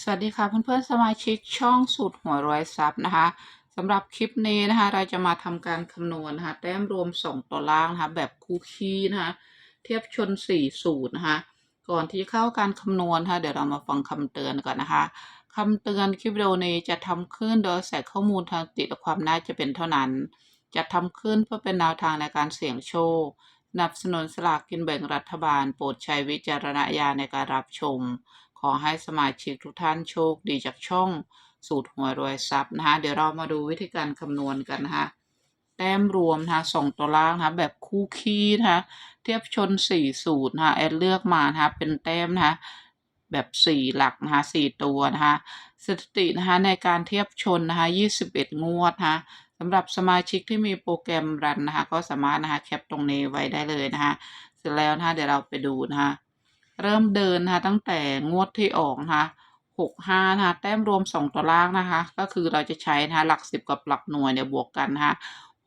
สวัสดีค่ะเพื่อนๆสมาชิกช่องสูตรหัวรวยทรัพย์นะคะสำหรับคลิปนี้นะคะเราจะมาทำการคำนวณนะคะแต้มรวมส่งตัวล่างนะคะแบบคู่คีนะคะเทียบชน4สูตรนะคะก่อนที่เข้าการคำนวณนะคะเดี๋ยวเรามาฟังคำเตือนก่อนนะคะคำเตือนคลิปวิดีโอนี้จะทำขึ้นโดยใส่ข้อมูลทางติดและความน่าจะเป็นเท่านั้น จะทำขึ้นเพื่อเป็นแนวทางในการเสี่ยงโชคนับสนุนสลากกินแบ่งรัฐบาล โปรดใช้วิจารณญาณในการรับชม ขอให้สมาชิกทุกท่านโชคดีจากช่องสูตรหวยรวยทรัพย์นะคะเดี๋ยวเรามาดูวิธีการคำนวณกันนะคะแต้มรวมนะคะส่งตัวล่างนะคะแบบคู่คีนะคะเทียบชน4สูตรนะคะแอดเลือกมานะคะเป็นแต้มนะคะแบบ4หลักนะคะ4ตัวนะคะสถิตินะคะในการเทียบชนนะคะ21งวดนะคะสำหรับสมาชิกที่มีโปรแกรมรันนะคะก็สามารถนะคะแคปตรงนี้ไว้ได้เลยนะคะเสร็จแล้วนะคะเดี๋ยวเราไปดูนะคะ เริ่มเดินนะคะตั้งแต่งวดที่ออกนะคะหกห้านะคะแต้มรวมสองตัวล่างนะคะ ก็คือเราจะใช้นะคะหลักสิบกับหลักหน่วยเนี่ยบวกกันนะคะ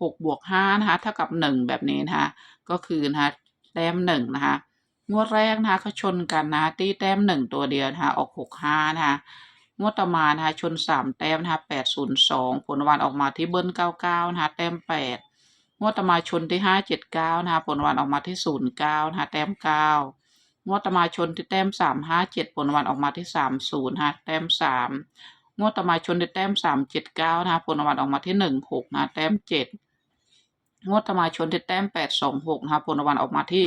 หกบวกห้านะคะเท่ากับหนึ่งแบบนี้นะคะก็คือนะคะแต้มหนึ่งนะคะงวดแรกนะคะเขาชนกันนะคะตีแต้มหนึ่งตัวเดียวนะคะออกหกห้านะคะงวดต่อมานะคะชนสามแต้มนะคะแปดศูนย์สองผลวัลออกมาที่เบิ้ลเก้าเก้านะคะแต้มแปดงวดต่อมาชนที่ห้าเจ็ดเก้านะคะผลวัลออกมาที่ศูนย์เก้านะคะแต้มเก้า งวดตมาชนที่แต้มสามห้าเจ็ดผลรางวัลออกมาที่สามศูนย์ฮะแต้มสามงวดตมาชนที่แต้มสามเจ็ดเก้านะผลรางวัลออกมาที่หนึ่งหกนะแต้มเจ็ดงวดตมาชนที่แต้มแปดสองหกนะผลรางวัลออกมาที่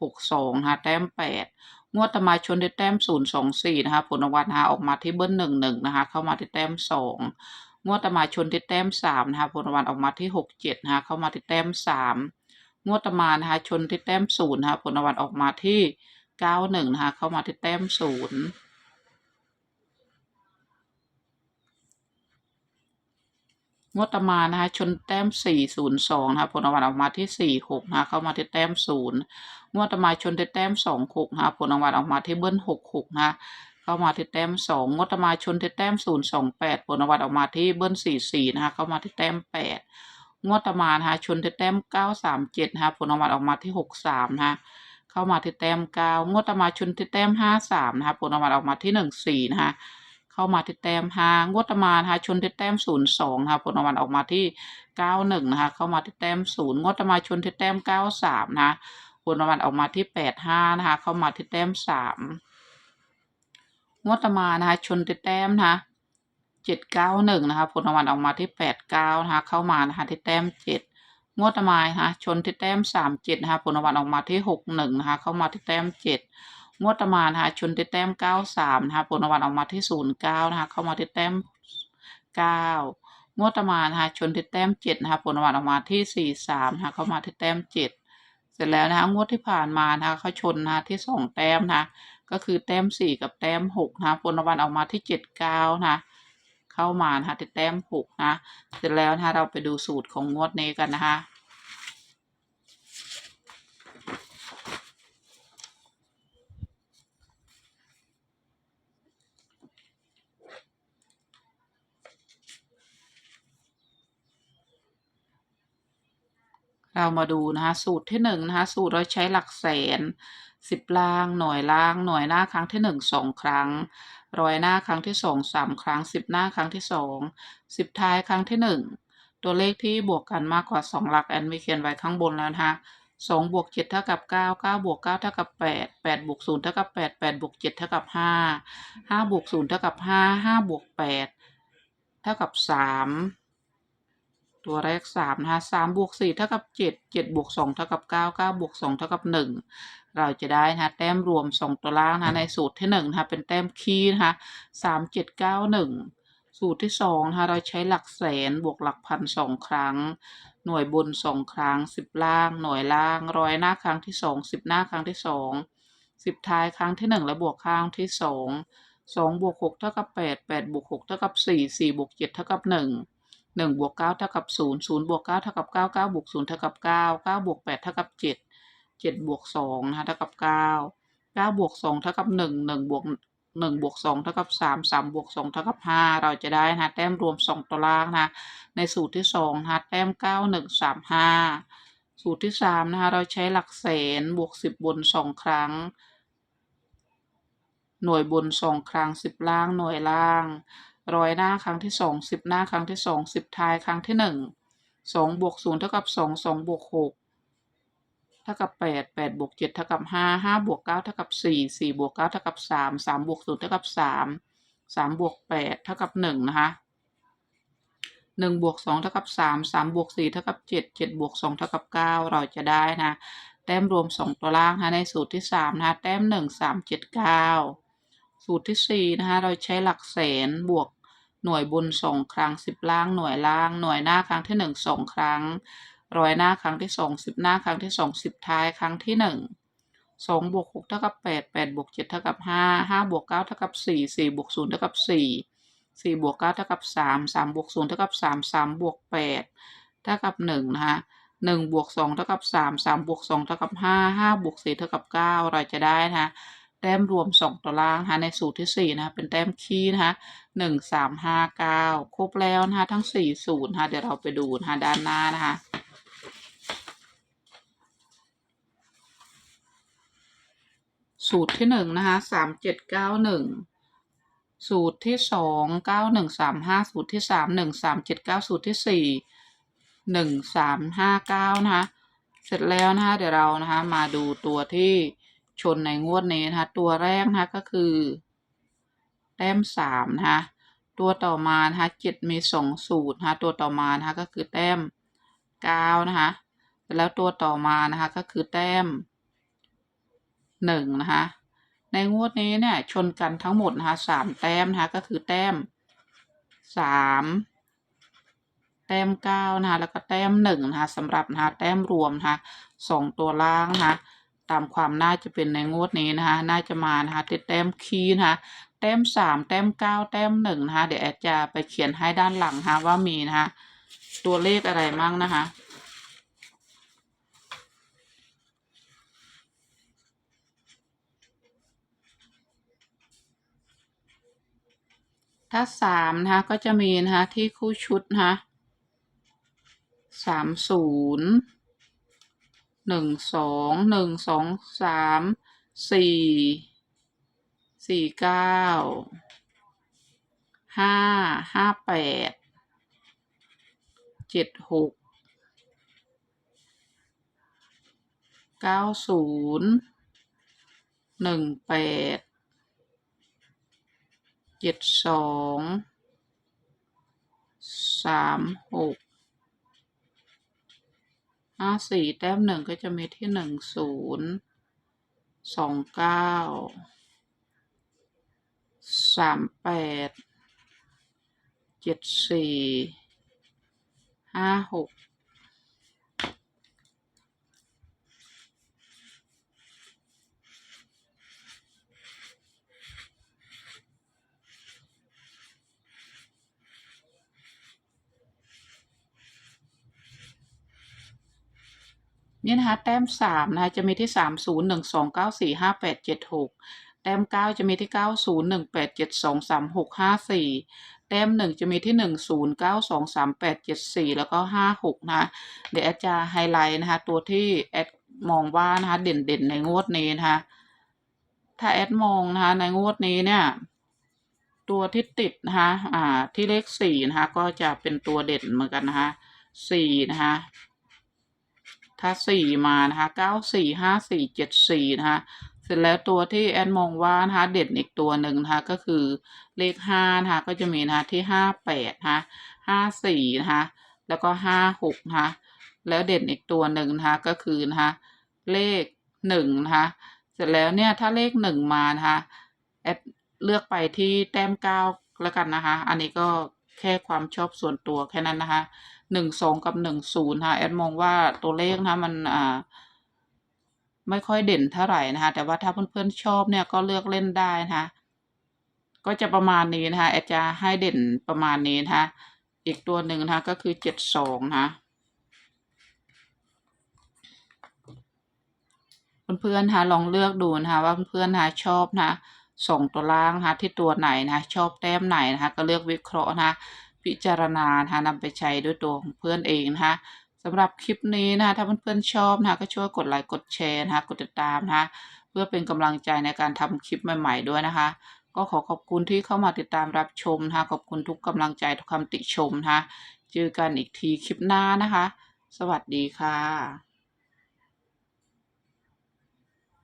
หกสองนะแต้มแปดงวดตมาชนที่แต้มศูนย์สองสี่นะคะผลรางวัลนะออกมาที่เบิ้ลหนึ่งหนึ่งนะคะเข้ามาที่แต้มสองงวดตมาชนที่แต้มสามนะคะผลรางวัลออกมาที่หกเจ็ดนะคะเข้ามาที่แต้มสามงวดตมานะคะชนที่แต้มศูนย์นะคะผลรางวัลออกมาที่ เก้าหนึ่งนะคะ เข้ามาที่แต้มศูนย์งวดต่อมานะคะ ชนแต้มสี่ศูนย์สองนะคะผลรางวัลออกมาที่สี่หกนะคะเข้ามาที่แต้มศูนย์งวดต่อมาชนที่แต้มสองหกนะคะผลรางวัลออกมาที่เบิ้ลหกหกนะเข้ามาที่แต้มสองงวดต่อมาชนที่แต้มศูนย์สองแปดผลรางวัลออกมาที่เบิ้ลสี่สี่นะคะเข้ามาที่แต้มแปดงวดต่อมานะคะชนที่แต้มเก้าสามเจ็ดนะคะผลรางวัลออกมาที่หกสามนะคะ เข้ามาที่แต้มเก้างวดต่อมาชนที่แต้มห้าสามนะคะผลรางวัลออกมาที่หนึ่งสี่นะคะเข้ามาที่แต้มห้างวดต่อมานะคะชนที่แต้มศูนย์สองนะคะผลรางวัลออกมาที่เก้าหนึ่งนะคะเข้ามาที่แต้มศูนย์งวดต่อมาชนที่แต้มเก้าสามนะคะผลรางวัลออกมาที่แปดห้านะคะเข้ามาที่แต้มสามงวดต่อมานะคะชนที่แต้มนะคะเจ็ดเก้าหนึ่งนะคะผลรางวัลออกมาที่แปดเก้านะคะเข้ามานะคะที่แต้มเจ็ด งวดต่อมานะคะชนที่แต้มสามเจ็ดนะคะผลรางวัลออกมาที่หกหนึ่งนะคะเข้ามาที่แต้มเจ็ดงวดต่อมานะคะชนที่แต้มเก้าสามนะคะผลรางวัลออกมาที่ศูนย์เก้านะคะเข้ามาที่แต้มเก้างวดต่อมานะคะชนที่แต้มเจ็ดนะคะผลรางวัลออกมาที่สี่สามนะคะเข้ามาที่แต้มเจ็ดเสร็จแล้วนะคะงวดที่ผ่านมานะคะเขาชนนะที่สองแต้มนะก็คือแต้มสี่กับแต้มหกนะคะผลรางวัลออกมาที่เจ็ดเก้านะคะ เข้ามานะคะแต้มหกนะเสร็จแล้วนะคะเราไปดูสูตรของงวดนี้กันนะคะ เรามาดูนะคะสูตรที่หนึ่งนะคะสูตรเราใช้หลักแสนสิบล่างหน่วยล่างหน่วยหน้าครั้งที่หนึ่งสองครั้งร้อยหน้าครั้งที่สองสามครั้งสิบหน้าครั้งที่สองสิบท้ายครั้งที่หนึ่งตัวเลขที่บวกกันมากกว่าสองหลักแอนมีเขียนไว้ข้างบนแล้วนะคะสองบวกเจ็ดเท่ากับเก้าเก้าบวกเก้าเท่ากับแปดแปดบวกศูนย์เท่ากับแปดแปดบวกเจ็ดเท่ากับห้าห้าบวกศูนย์เท่ากับห้าห้าบวกแปดเท่ากับสาม ตัวแรกสามนะคะสามบวกสี่เท่ากับเจ็ดเจ็ดบวกสองเท่ากับเก้าเก้าบวกสองเท่ากับหนึ่งเราจะได้นะคะแต้มรวมสองตัวล่างนะในสูตรที่หนึ่งนะคะเป็นแต้มคีย์นะคะสามเจ็ดเก้าหนึ่งสูตรที่สองนะคะเราใช้หลักแสนบวกหลักพันสองครั้ง หน่วยบนสองครั้งสิบล่าง หน่วยล่างร้อยหน้าครั้งที่สองสิบหน้าครั้งที่สองสิบท้ายครั้งที่หนึ่งและบวกข้างที่สองสองบวกหกเท่ากับแปดแปดบวกหกเท่ากับสี่สี่บวกเจ็ดเท่ากับห นึ่งหนึ่งบวกเก้าเท่ากับศูนย์ศูนย์บวกเก้าเท่ากับเก้าเก้าบวกศูนย์เท่ากับเก้าเก้าบวกแปดเท่ากับเจ็ดเจ็ดบวกสองนะคะเท่ากับเก้าเก้าบวกสองเท่ากับหนึ่งหนึ่งบวกหนึ่งบวกสองเท่ากับสามสามบวกสองเท่ากับห้าเราจะได้นะคะแต้มรวมสองตัวล่างนะในสูตรที่สองนะแต้มเก้าหนึ่งสามห้าสูตรที่สามนะคะเราใช้หลักแสนบวกสิบบนสองครั้ง หน่วยบนสองครั้งสิบล่างหน่วยล่าง ร้อยหน้าครั้งที่สองสิบหน้าครั้งที่สองสิบท้ายครั้งที่หนึ่งสองบวกศูนย์เท่ากับสองสองบวกหกเท่ากับแปดแปดบวกเจ็ดเท่ากับห้าห้าบวกเก้าเท่ากับสี่สี่บวกเก้าเท่ากับสามสามบวกศูนย์เท่ากับสามสามบวกแปดเท่ากับหนึ่งนะคะหนึ่งบวกสองเท่ากับสามสามบวกสี่เท่ากับเจ็ดเจ็ดบวกสองเท่ากับเก้าเราจะได้นะแต้มรวมสองตัวล่างนะในสูตรที่สามนะแต้มหนึ่งสามเจ็ดเก้าสูตรที่สี่นะคะเราใช้หลักแสนบวก หน่วยบนสองครั้งสิบล่างหน่วยล่าง หน่วยหน้าครั้งที่หนึ่งสองครั้งร้อยหน้าครั้งที่สองสิบหน้าครั้งที่สองสิบท้ายครั้งที่หนึ่งสองบวกหกเท่ากับแปดแปดบวกเจ็ดเท่ากับห้าห้าบวกเก้าเท่ากับสี่สี่บวกศูนย์เท่ากับสี่สี่บวกเก้าเท่ากับสามสามบวกศูนย์เท่ากับสามสามบวกแปดเท่ากับหนึ่งนะคะหนึ่งบวกสองเท่ากับสามสามบวกสองเท่ากับห้าห้าบวกสี่เท่ากับเก้าเราจะได้นะคะ แต้มรวมสองตัวล่างนะคะในสูตรที่สี่นะคะเป็นแต้มคีย์นะคะหนึ่งสามห้าเก้าครบแล้วนะคะทั้งสี่สูตรนะคะเดี๋ยวเราไปดูนะคะด้านหน้านะคะสูตรที่หนึ่งนะคะสามเจ็ดเก้าหนึ่งสูตรที่สองเก้าหนึ่งสามห้าสูตรที่สามหนึ่งสามเจ็ดเก้าสูตรที่สี่หนึ่งสามห้าเก้านะคะเสร็จแล้วนะคะเดี๋ยวเรานะคะมาดูตัวที่ ชนในงวดนี้นะคะ ตัวแรกนะคะก็คือ แต้มสามนะคะตัวต่อมานะคะเจ็ดมีสองสูตรนะคะตัวต่อมานะคะก็คือแต้มเก้านะคะแล้วตัวต่อมานะคะก็คือแต้มหนึ่งนะคะในงวดนี้เนี่ยชนกันทั้งหมดนะคะสามแต้มนะคะก็คือแต้มสามแต้มเก้านะคะแล้วก็แต้มหนึ่งนะคะสำหรับนะคะแต้มรวมนะคะสองตัวล่างนะคะ ตามความน่าจะเป็นในงวดนี้นะคะ น่าจะมานะคะติดแต้มคีนะคะแต้มสามแต้มเก้าแต้มหนึ่งนะคะ เดี๋ยวแอดจะไปเขียนให้ด้านหลังนะคะว่ามีนะคะ ตัวเลขอะไรมั่งนะคะถ้าสามนะคะก็จะมีนะคะที่คู่ชุดนะคะสามศูนย์ หนึ่งสองหนึ่งสองสามสี่สี่เก้าห้าห้าแปดเจ็ดหกเก้าศูนย์หนึ่งแปดเจ็ดสองสามหก ห้าสี่แต้มหนึ่งก็จะมีที่หนึ่งศูนย์สองเก้าสามแปดเจ็ดสี่ห้าหก นี่นะคะแต้มสามนะคะจะมีที่สามศูนย์หนึ่งสองเก้าสี่ห้าแปดเจ็ดหกแต้มเก้าจะมีที่เก้าศูนย์หนึ่งแปดเจ็ดสองสามหกห้าสี่แต้มหนึ่งจะมีที่หนึ่งศูนย์เก้าสองสามแปดเจ็ดสี่แล้วก็ห้าหกนะ เดี๋ยวแอดจะไฮไลท์นะคะ ตัวที่แอดมองว่านะคะเด่นเด่นๆในงวดนี้นะคะ ถ้าแอดมองนะคะในงวดนี้เนี่ยตัวที่ติดนะคะอ่าที่เลขสี่นะคะก็จะเป็นตัวเด่นเหมือนกันนะคะสี่นะคะ ถ้าสี่มานะคะเก้าสี่ห้าสี่เจ็ดสี่นะคะเสร็จแล้วตัวที่แอนมองว่านะคะเด่นอีกตัวหนึ่งนะคะก็คือเลขห้านะคะก็จะมีนะคะที่ห้าแปดนะคะห้าสี่นะคะแล้วก็ห้าหกนะคะแล้วเด่นอีกตัวหนึ่งนะคะก็คือนะคะเลขหนึ่งนะคะเสร็จแล้วเนี่ยถ้าเลขหนึ่งมานะคะแอดเลือกไปที่แต้มเก้าแล้วกันนะคะ อันนี้ก็แค่ความชอบส่วนตัวแค่นั้นนะคะ หนึ่งสองกับหนึ่งศูนย์ค่ะแอดมองว่าตัวเลขนะคะมันอ่าไม่ค่อยเด่นเท่าไหร่นะคะ แต่ว่าถ้าเพื่อนๆชอบเนี่ยก็เลือกเล่นได้นะคะก็จะประมาณนี้นะคะแอดจะให้เด่นประมาณนี้นะคะอีกตัวหนึ่งนะคะก็คือเจ็ดสองนะคะเพื่อนๆนะลองเลือกดูนะคะว่าเพื่อนๆนะชอบนะคะส่งตัวล่างนะคะที่ตัวไหนนะคะชอบแต้มไหนนะคะก็เลือกวิเคราะห์นะคะ พิจารณานะคะนำไปใช้ด้วยตัวของเพื่อนเองนะคะสำหรับคลิปนี้นะคะถ้าเพื่อนๆชอบนะคะก็ช่วยกดไลค์กดแชร์นะคะกดติดตามนะคะเพื่อเป็นกำลังใจในการทำคลิปใหม่ ๆ ด้วยนะคะ ก็ขอขอบคุณที่เข้ามาติดตามรับชมนะคะขอบคุณทุกกำลังใจทุกคำติชมนะคะเจอกันอีกทีคลิปหน้านะคะ สวัสดีค่ะ